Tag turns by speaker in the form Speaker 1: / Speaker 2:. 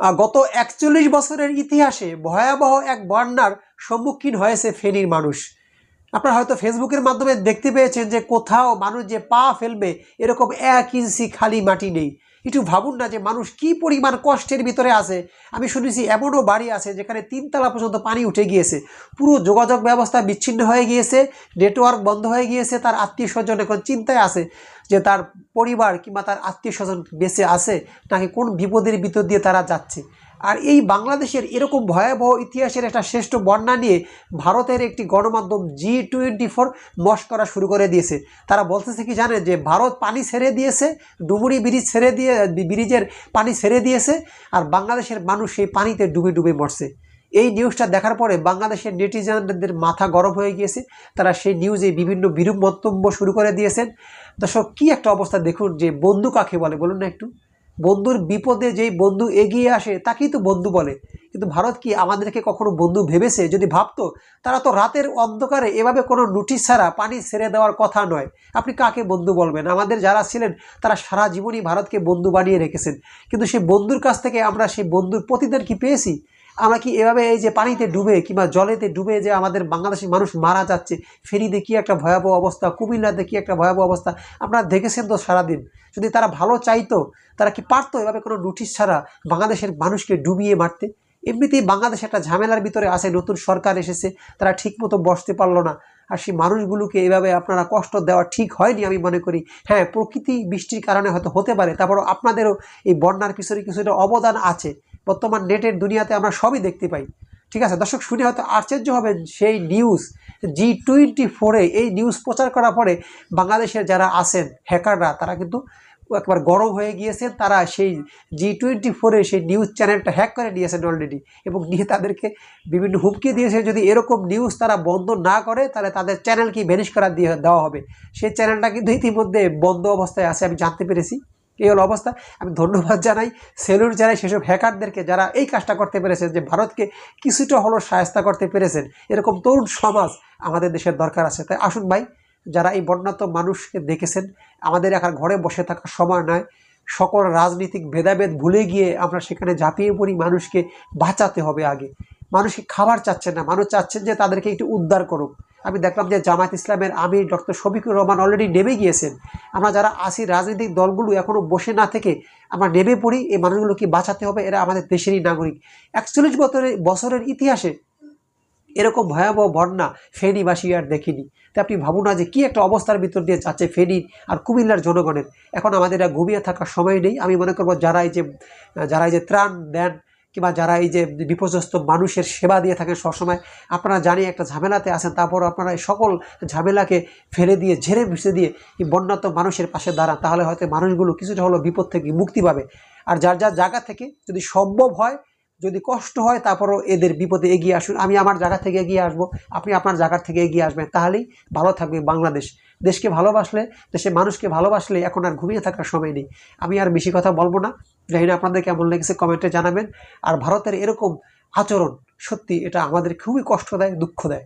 Speaker 1: গত একচল্লিশ বছরের ইতিহাসে ভয়াবহ এক বন্যার সম্মুখীন হয়েছে ফেনীর মানুষ। আপনারা হয়তো ফেসবুকের মাধ্যমে দেখতে পেয়েছেন যে কোথাও মানুষ যে পা ফেলবে, এরকম এক ইঞ্চি খালি মাটি নেই। একটু ভাবুন না যে মানুষ কি পরিমাণ কষ্টের ভিতরে আছে। আমি শুনেছি এমনও বাড়ি আছে যেখানে তিনতলা পর্যন্ত পানি উঠে গিয়েছে। পুরো যোগাযোগ ব্যবস্থা বিচ্ছিন্ন হয়ে গিয়েছে নেটওয়ার্ক বন্ধ হয়ে গিয়েছে, তার আত্মীয় স্বজন এখন চিন্তায় আছে যে তার পরিবার কিংবা তার আত্মীয় স্বজন বেঁচে আছে, নাকি কোন বিপদের ভিতর দিয়ে তারা যাচ্ছে। আর এই বাংলাদেশের এরকম ভয়াবহ ইতিহাসের একটা শ্রেষ্ঠ বন্যা নিয়ে ভারতের একটি গণমাধ্যম জি টোয়েন্টি ফোর মশ করা শুরু করে দিয়েছে। তারা বলতেছে কি জানে যে, ভারত পানি ছেড়ে দিয়েছে, ডুমুরি ব্রিজ ছেড়ে দিয়ে, ব্রিজের পানি ছেড়ে দিয়েছে আর বাংলাদেশের মানুষ সেই পানিতে ডুবে ডুবে মরছে। এই নিউজটা দেখার পরে বাংলাদেশের নেটিজেনদের মাথা গরম হয়ে গিয়েছে। তারা সেই নিউজে বিভিন্ন বিরূপ মন্তব্য শুরু করে দিয়েছেন। দর্শক, কী একটা অবস্থা দেখুন যে বন্ধু কাকে বলে, বলুন না একটু। বন্ধুর বিপদে যেই বন্ধু এগিয়ে আসে, তাকেই তো বন্ধু বলে। কিন্তু ভারত কি আমাদেরকে কখনো বন্ধু ভেবেছে? যদি ভাবতো, তারা তো রাতের অন্ধকারে এভাবে কোনো নোটিশ ছাড়া পানি ছেড়ে দেওয়ার কথা নয়। আপনি কাকে বন্ধু বলবেন? আমাদের যারা ছিলেন, তারা সারা জীবনই ভারতকে বন্ধু বানিয়ে রেখেছেন। কিন্তু সেই বন্ধুর কাছ থেকে আমরা সেই বন্ধুর প্রতিদান কি পেয়েছি? আমরা কি এভাবে এই যে পানিতে ডুবে কিংবা জলেতে ডুবে যে আমাদের বাংলাদেশি মানুষ মারা যাচ্ছে ফেরিতে কি একটা ভয়াবহ অবস্থা, কুমিল্লাতে কি একটা ভয়াবহ অবস্থা, আপনারা দেখেছেন তো সারাদিন। যদি তারা ভালো চাইতো, তারা কি পারতো এভাবে কোনো নোটিশ ছাড়া বাংলাদেশের মানুষকে ডুবিয়ে মারতে? এমনিতেই বাংলাদেশ একটা ঝামেলার ভিতরে আছে, নতুন সরকার এসেছে, তারা ঠিকমতো বসতে পারল না। আর সেই মানুষগুলোকে এভাবে আপনারা কষ্ট দেওয়া ঠিক হয়নি আমি মনে করি। হ্যাঁ প্রকৃতি বৃষ্টির কারণে হয়তো হতে পারে, তারপরও আপনাদেরও এই বন্যার পিছনে কিছুটা অবদান আছে। বর্তমান নেটের দুনিয়াতে আমরা সবই দেখতে পাই। ঠিক আছে? দর্শক, শুনে হয়তো আশ্চর্য হবেন সেই নিউজ জি টোয়েন্টি ফোরে এই নিউজ প্রচার করার পরে বাংলাদেশের যারা আছেন হ্যাকাররা তারা কিন্তু একবার গরম হয়ে গিয়েছেন, তারা সেই জি টোয়েন্টি ফোরে সেই নিউজ চ্যানেলটা হ্যাক করে নিয়েছেন অলরেডি এবং নিয়ে তাদেরকে বিভিন্ন হুমকি দিয়েছে যদি এরকম নিউজ তারা বন্ধ না করে, তাহলে তাদের চ্যানেলকে ভ্যানিশ করা দিয়ে দেওয়া হবে? সেই চ্যানেলটা কিন্তু ইতিমধ্যে বন্ধ অবস্থায় আছে, আমি জানতে পেরেছি। এই হলো অবস্থা? আমি ধন্যবাদ জানাই, সেলুট জানাই, সেসব হ্যাকারদেরকে যারা এই কাজটা করতে পেরেছেন, যে ভারতকে কিছুটা হলো সায়স্তা করতে পেরেছেন, এরকম তরুণ সমাজ আমাদের দেশের দরকার আছে। তাই আসুন ভাই, যারা এই বন্যাত মানুষকে দেখেছেন, আমাদের এখন ঘরে বসে থাকার সময় নয়, সকল রাজনৈতিক ভেদাভেদ ভুলে গিয়ে আমরা সেখানে ঝাঁপিয়ে পড়ি মানুষকে বাঁচাতে হবে আগে। মানুষকে খাবার চাচ্ছেন না, মানুষ চাচ্ছেন যে তাদেরকে একটু উদ্ধার করুক। আমি দেখলাম যে জামায়াত ইসলামের আমির ডক্টর শফিকুর রহমান অলরেডি নেমে গিয়েছেন। আমরা যারা আসি রাজনৈতিক দলগুলো এখনও বসে না থেকে আমরা নেমে পড়ি, এই মানুষগুলোকে বাঁচাতে হবে, এরা আমাদের দেশেরই নাগরিক। একচল্লিশ বছরের বছরের ইতিহাসে এরকম ভয়াবহ বন্যা ফেনীবাসী আর দেখিনি। তো আপনি ভাবুন না যে কী একটা অবস্থার ভিতর দিয়ে যাচ্ছে ফেনীর আর কুমিল্লার জনগণের। এখন আমাদের ঘুমিয়ে থাকার সময় নেই। আমি মনে করব যারা এই যে যারা এই যে ত্রাণ দেন কিংবা যারা এই যে বিপর্যস্ত মানুষের সেবা দিয়ে থাকেন সবসময়, আপনারা জানি একটা ঝামেলাতে আছেন তারপর আপনারা এই সকল ঝামেলাকে ফেলে দিয়ে, ঝেড়ে ভিসে দিয়ে এই বন্যাত মানুষের পাশে দাঁড়ান, তাহলে হয়তো মানুষগুলো কিছুটা হলো বিপদ থেকে মুক্তি পাবে। আর যার যার জায়গা থেকে যদি সম্ভব হয় যদি কষ্ট হয়, তারপরও এদের বিপদে এগিয়ে আসুন। আমি আমার জায়গা থেকে এগিয়ে আসব। আপনি আপনার জায়গা থেকে এগিয়ে আসবেন। তাহলেই ভালো থাকবে বাংলাদেশ। দেশকে ভালোবাসলে দেশের মানুষকে ভালোবাসলে এখন আর ঘুমিয়ে থাকার সময় নেই। আমি আর বেশি কথা বলব না। যাই না আপনাদের কেমন লেগেছে কমেন্টে জানাবেন। আর ভারতের এরকম আচরণ সত্যি এটা আমাদের খুবই কষ্ট দেয়, দুঃখ দেয়।